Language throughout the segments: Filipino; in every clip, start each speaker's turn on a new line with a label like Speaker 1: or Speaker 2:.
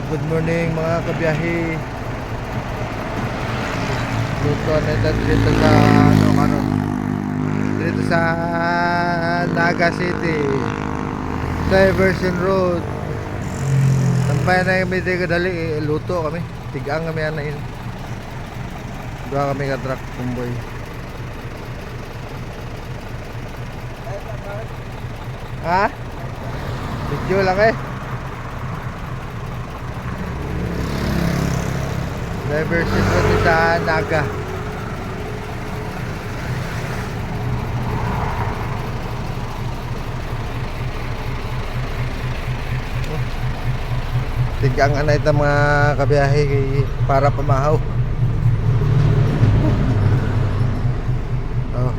Speaker 1: morning mga kabiyahe. Luto na ito dito sa ano ano. Dito sa Naga City. Diversion Road. Sampay na kami dito dali eh, luto kami. Tigang kami ana yun. Dua kami ka truck kumboy. Ha? Video lang eh. Diversion Road sa Naga. Tigang anay ito mga kabiyahe para pamahaw. Oh.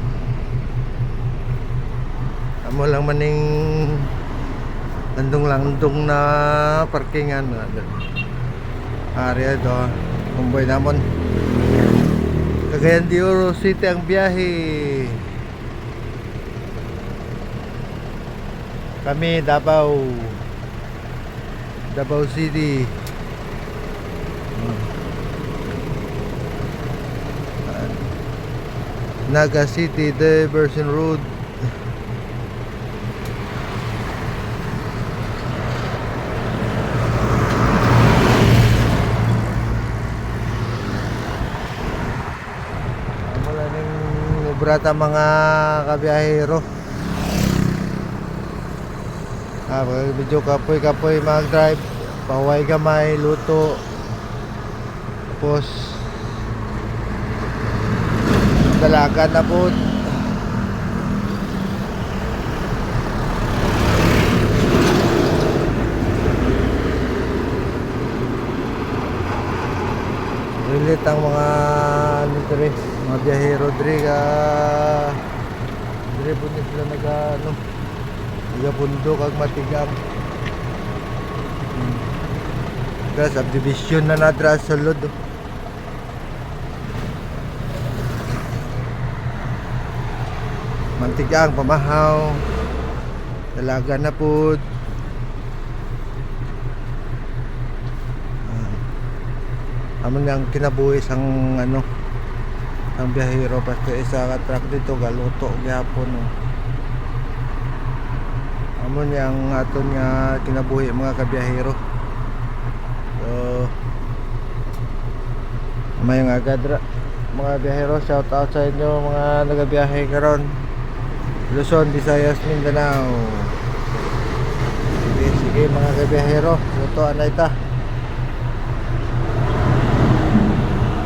Speaker 1: Amo lang maning landong-landong na parkingan. Area ito. Kumboy namon. Cagayan de Oro City ang biyahe. Kami Davao. Davao City. Naga City Diversion Road. Obrata mga kabiyahero. Ah, medyo kapoy-kapoy mag-drive, paway gamay, luto. Tapos dalaga na po. Relate ang mga dre, mga biyahero dre ka dre po nila nag ano nagabundok ag matigang hmm. Subdivision na nadra sa sulod oh. mantigang pamahaw dalaga na po Amon yang kinabuhis ang ano ang biyahero basta isa ka truck dito galuto gyapon oh. Amon yang aton nga kinabuhi mga kabiyahero. So may nga gadra mga biyahero shout out sa inyo mga nagabiyahe karon Luzon, Visayas, Mindanao. Sige, sige mga kabiyahero, luto anay ta.